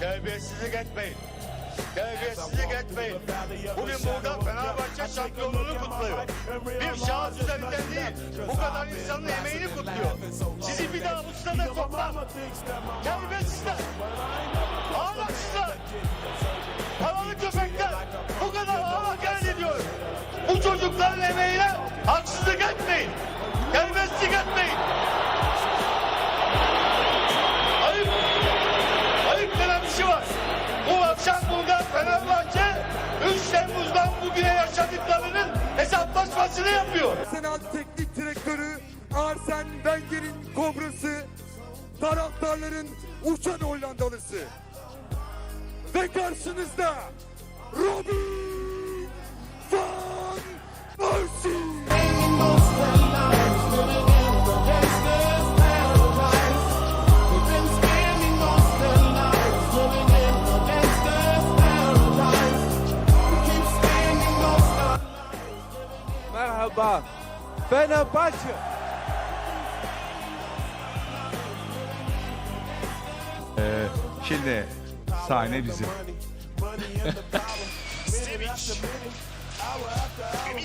Terbiyesizlik etmeyin. Terbiyesizlik etmeyin. Bugün burada Fenerbahçe şampiyonluğunu kutluyor. Bir şahıs üzerinden değil, bu kadar insanın emeğini kutluyor. Sizi bir daha bu stada sokmam. Terbiyesizler. Ahlaksızlar. Havalı köpekler. Bu kadar hava ediyor. Bu çocukların emeğine haksızlık etmeyin. Hesaplaşmasını yapıyor. Arsenal teknik direktörü Arsene Wenger'in kobrası, taraftarların uçan Hollandalısı. Ve karşınızda Robin Merhaba. Fenerbahçe. Ee, şimdi sahne bizim.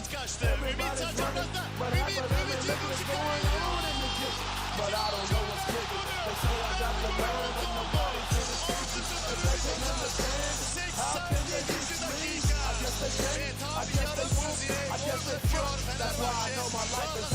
I know my life is